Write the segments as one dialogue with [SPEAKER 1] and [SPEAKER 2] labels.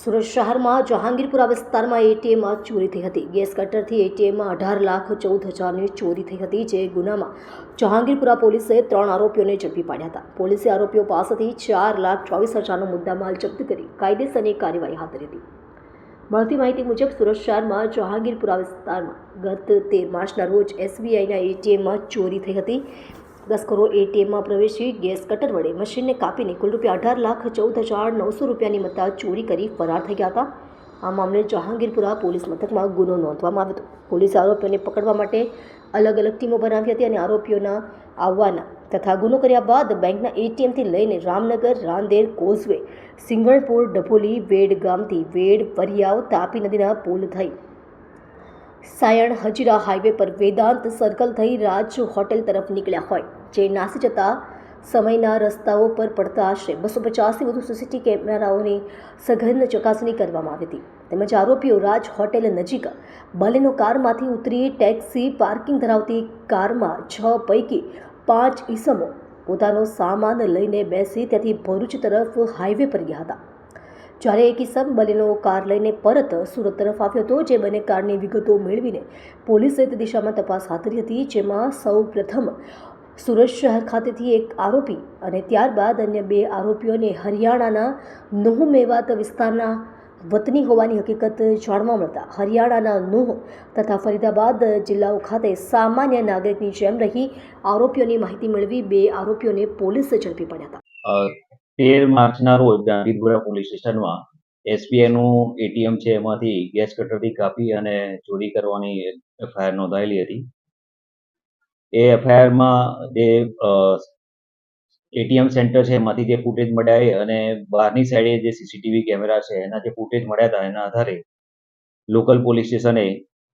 [SPEAKER 1] સુરત શહેરમાં જહાંગીરપુરા વિસ્તારમાં એટીએમમાં ચોરી થઈ હતી. ગેસ કટરથી એટીએમમાં અઢાર લાખ ચૌદ હજારની ચોરી થઈ હતી, જે ગુનામાં જહાંગીરપુરા પોલીસે ત્રણ આરોપીઓને ઝડપી પાડ્યા હતા. પોલીસે આરોપીઓ પાસેથી ચાર લાખ ચોવીસ હજારનો મુદ્દામાલ જપ્ત કરી કાયદેસરની કાર્યવાહી હાથ ધરી હતી. મળતી માહિતી મુજબ સુરત શહેરમાં જહાંગીરપુરા વિસ્તારમાં ગત તેર માર્ચના રોજ એસબીઆઈના એટીએમમાં ચોરી થઈ હતી. તસ્કરો એટીએમમાં પ્રવેશી ગેસ કટર વડે મશીનને કાપીને કુલ રૂપિયા અઢાર લાખ ચૌદ હજાર નવસો રૂપિયાની મત્તા ચોરી કરી ફરાર થઈ ગયા હતા. આ મામલે જહાંગીરપુરા પોલીસ મથકમાં ગુનો નોંધવામાં આવ્યો હતો. પોલીસે આરોપીઓને પકડવા માટે અલગ અલગ ટીમો બનાવી હતી અને આરોપીઓના આવવાના તથા ગુનો કર્યા બાદ બેંકના એટીએમથી લઈને રામનગર, રાંદેર, કોઝવે, સિંગણપુર, ડભોલી, વેડ ગામથી વેડ, વરિયાવ તાપી નદીના પુલ થઈ સાયણ, હજીરા હાઈવે પર વેદાંત સર્કલ થઈ રાજ હોટેલ તરફ નીકળ્યા હોય. જે નાસી જતા સમયના રસ્તાઓ પર પડતા આશરે બસો પચાસથી વધુ સીસીટીવી કેમેરાઓની સઘન ચકાસણી કરવામાં આવી હતી. તેમજ આરોપીઓ રાજ હોટેલ નજીક બલેનો કારમાંથી ઉતરી ટેક્સી પાર્કિંગ ધરાવતી કારમાં છ પૈકી પાંચ ઈસમો પોતાનો સામાન લઈને બેસી ત્યાંથી ભરૂચ તરફ હાઈવે પર ગયા હતા. જ્યારે એક ઇસમ બલેનો કાર લઈને પરત સુરત તરફ આવ્યો હતો, જે બંને કારની વિગતો મેળવીને પોલીસે તે દિશામાં તપાસ હાથ ધરી હતી, જેમાં સૌ પ્રથમ સુરત શહેર ખાતેથી એક આરોપી અને ત્યારબાદ અન્ય બે આરોપીઓને હરિયાણાના નુહ મેવાત વિસ્તારના વતની હોવાની હકીકત જાણવા મળતા હરિયાણાના નુહ તથા ફરીદાબાદ જિલ્લાઓ ખાતે સામાન્ય નાગરિકની જેમ રહી આરોપીઓની માહિતી મેળવી બે આરોપીઓને પોલીસે ઝડપી પડ્યા હતા.
[SPEAKER 2] તેર માર્ચના રોજ ગાંધીપુરા પોલીસ સ્ટેશનમાં એસબીઆઈ નું એટીએમ છે એમાંથી ગેસ કટરથી કાપી અને ચોરી કરવાની એફઆઈઆર નોંધાયેલી હતી. એ એફઆઈઆરમાં જે એટીએમ સેન્ટર છે, એમાંથી જે ફૂટેજ મળ્યા અને બહારની સાઈડે જે સીસીટીવી કેમેરા છે, એના જે ફૂટેજ મળ્યા હતા, એના આધારે લોકલ પોલીસ સ્ટેશને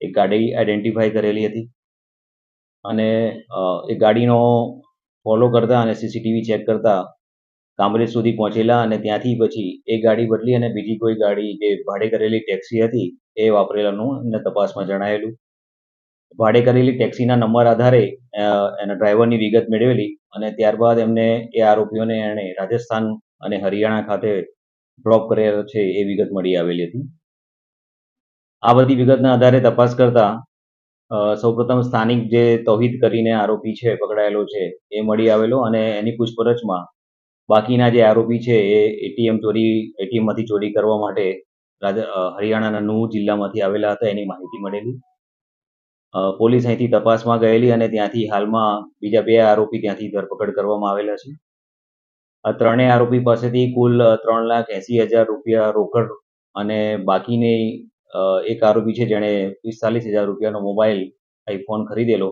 [SPEAKER 2] એ ગાડી આઈડેન્ટિફાઈ કરેલી હતી. અને એ ગાડીનો ફોલો કરતા અને સીસીટીવી ચેક કરતા કામરેજ સુધી પહોંચેલા અને ત્યાંથી પછી એ ગાડી બદલી અને બીજી કોઈ ગાડી જે ભાડે કરેલી ટેક્સી હતી, એ વાપરેલાનું એમને તપાસમાં જણાયેલું. ભાડે કરેલી ટેક્સીના નંબર આધારે એના ડ્રાઈવરની વિગત મેળવેલી અને ત્યારબાદ એમને એ આરોપીઓને એણે રાજસ્થાન અને હરિયાણા ખાતે ડ્રોપ કરેલો છે એ વિગત મળી આવેલી હતી. આ બધી વિગતના આધારે તપાસ કરતા સૌપ્રથમ સ્થાનિક જે તૌહિદ કરીને આરોપી છે, પકડાયેલો છે, એ મળી આવેલો અને એની પૂછપરછમાં બાકીના જે આરોપી છે એ એટીએમ ચોરી એટીએમમાંથી ચોરી કરવા માટે હરિયાણાના નુહ જિલ્લામાંથી આવેલા હતા, એની માહિતી મળેલી. પોલીસ અહીંથી તપાસમાં ગયેલી અને ત્યાંથી હાલમાં બીજા બે આરોપી ત્યાંથી ધરપકડ કરવામાં આવેલા છે. આ ત્રણેય આરોપી પાસેથી કુલ ત્રણ લાખ એસી હજાર રૂપિયા રોકડ અને બાકીની એક આરોપી છે જેણે પિસ્તાલીસ હજાર રૂપિયાનો મોબાઈલ આઈફોન ખરીદેલો.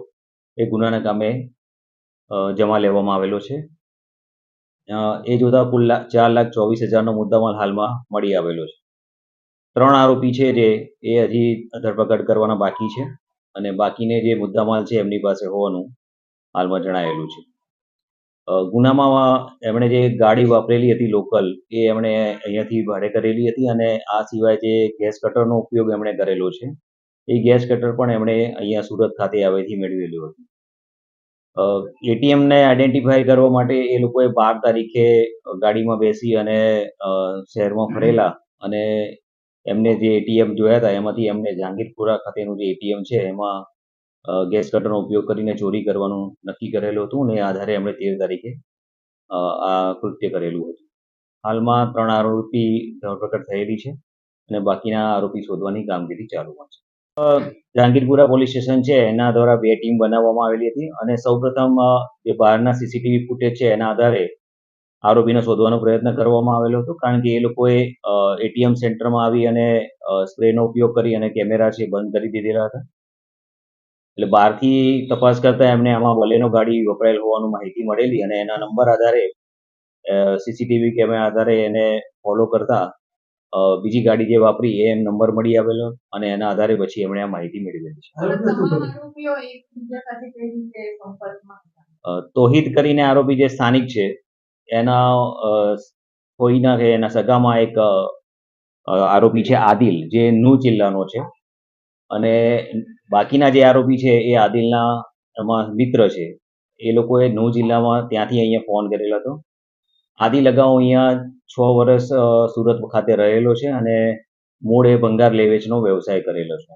[SPEAKER 2] એ ગુનાના કામે જમા લેવામાં આવેલો છે. એ જોતા કુલ ચાર લાખ ચોવીસ હજારનો મુદ્દામાલ હાલમાં મળી આવેલો છે. ત્રણ આરોપી છે જે, એ હજી ધરપકડ કરવાના બાકી છે. અને બાકીને જે મુદ્દામાલ છે એમની પાસે હોવાનું હાલમાં જણાયેલું છે. ગુનામાં એમણે જે ગાડી વાપરેલી હતી લોકલ, એ એમણે અહીંયાથી ભાડે કરેલી હતી અને આ સિવાય જે ગેસ કટરનો ઉપયોગ એમણે કરેલો છે, એ ગેસ કટર પણ એમણે અહીંયા સુરત ખાતે આવેથી મેળવેલું હતું. એટીએમને આઈડેન્ટિફાઈ કરવા માટે એ લોકોએ બાર તારીખે ગાડીમાં બેસી અને શહેરમાં ફરેલા અને એમને જે એટીએમ જોયા હતા, એમાંથી એમને જહાંગીરપુરા ખાતેનું જે એટીએમ છે, એમાં ગેસ કટરનો ઉપયોગ કરીને ચોરી કરવાનું નક્કી કરેલું હતું એ આધારે એમણે તેર તારીખે આ કૃત્ય કરેલું હતું. હાલમાં ત્રણ આરોપી ધરપકડ થયેલી છે અને બાકીના આરોપી શોધવાની કામગીરી ચાલુમાં છે. જહાંગીરપુરા પોલીસ સ્ટેશન છે, એના દ્વારા બે ટીમ બનાવવામાં આવેલી હતી અને સૌપ્રથમ જે બહારના સીસીટીવી ફૂટેજ છે, એના આધારે આરોપીને શોધવાનો પ્રયત્ન કરવામાં આવેલો હતો કારણ કે એ લોકોએ એટીએમ સેન્ટરમાં આવી અને સ્પ્રેનો ઉપયોગ કરી અને કેમેરા છે બંધ કરી દીધેલા હતા. એટલે બહારથી તપાસ કરતા એમને આમાં બલેનો ગાડી વપરાયેલ હોવાનું માહિતી મળેલી અને એના નંબર આધારે સીસીટીવી કેમેરા આધારે એને ફોલો કરતા બીજી ગાડી જે વાપરી એ નંબર મળી આવેલો અને એના આધારે પછી એમણે આ માહિતી મેળવેલી છે. તોહિદ કરીને આરોપી જે સ્થાનિક છે એના કોઈના કે એના સગામાં એક આરોપી છે આદિલ, જે નૂ જિલ્લાનો છે. અને બાકીના જે આરોપી છે એ આદિલના એમાં મિત્ર છે. એ લોકોએ નૂ જિલ્લામાં ત્યાંથી અહીંયા ફોન કરેલો હતો. આદિલ અગાઉ અહીંયા છ વર્ષ સુરત ખાતે રહેલો છે અને મૂળ ભંગાર લેવેચનો વ્યવસાય કરેલો છે.